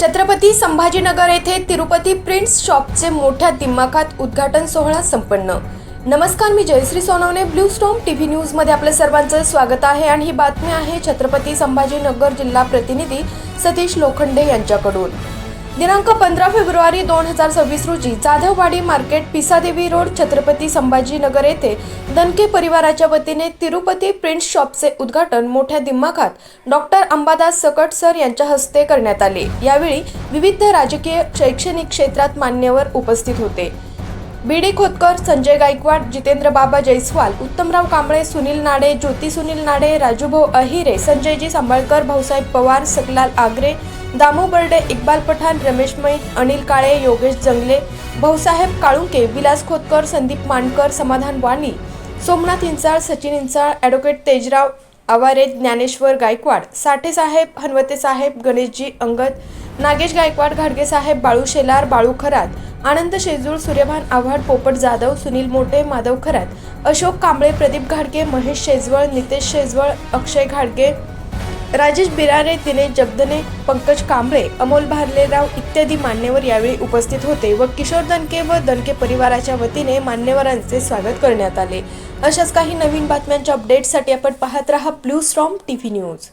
छत्रपती संभाजीनगर येथे तिरुपती प्रिंट्स शॉपचे मोठ्या दिमाखात उद्घाटन सोहळा संपन्न. नमस्कार मी Jayashree Sonawane blue storm T V न्यूजमध्ये आपलं सर्वांचं स्वागत आहे आणि ही बातमी आहे छत्रपती संभाजीनगर जिल्हा प्रतिनिधी सतीश लोखंडे यांच्याकडून. दिनांक पंधरा फेब्रुवारी दोन हजार सव्वीस रोजी जाधववाडी मार्केट पिसादेवी रोड छत्रपती संभाजीनगर येथे दनके परिवाराच्या वतीने तिरुपती प्रिंट शॉपचे उद्घाटन मोठ्या दिमाखात डॉक्टर अंबादास सकट सर यांच्या हस्ते करण्यात आले. यावेळी विविध राजकीय शैक्षणिक क्षेत्रात मान्यवर उपस्थित होते. बी डी खोतकर संजय गायकवाड जितेंद्र बाबा जयस्वाल उत्तमराव कांबळे सुनील नाडे ज्योती सुनील नाडे राजूभाऊ अहिरे संजयजी सांबळकर भाऊसाहेब पवार सकलाल आगरे दामू बर्डे इक्बाल पठाण रमेश मैत अनिल काळे योगेश जंगले भाऊसाहेब काळुंके विलास खोतकर संदीप मानकर समाधान वाणी सोमनाथ इंचाळ सचिन इंचाळ ॲडव्होकेट तेजराव आवारे ज्ञानेश्वर गायकवाड साठे साहेब हनवते साहेब गणेशजी अंगद नागेश गायकवाड घाडगे साहेब बाळू शेलार बाळू खरात आनंद शेजूळ सूर्यभान आव्हाड पोपट जाधव सुनील मोठे माधव खरात अशोक कांबळे प्रदीप घाडगे महेश शेजवळ नितेश शेजवळ अक्षय घाडगे राजेश बिरारे दिनेश जगदने पंकज कांबळे अमोल भारलेराव इत्यादी मान्यवर यावेळी उपस्थित होते व किशोर दणके व दणके परिवाराच्या वतीने मान्यवरांचे स्वागत करण्यात आले. अशाच काही नवीन बातम्यांच्या अपडेटसाठी आपण पाहत रहा blue storm T V news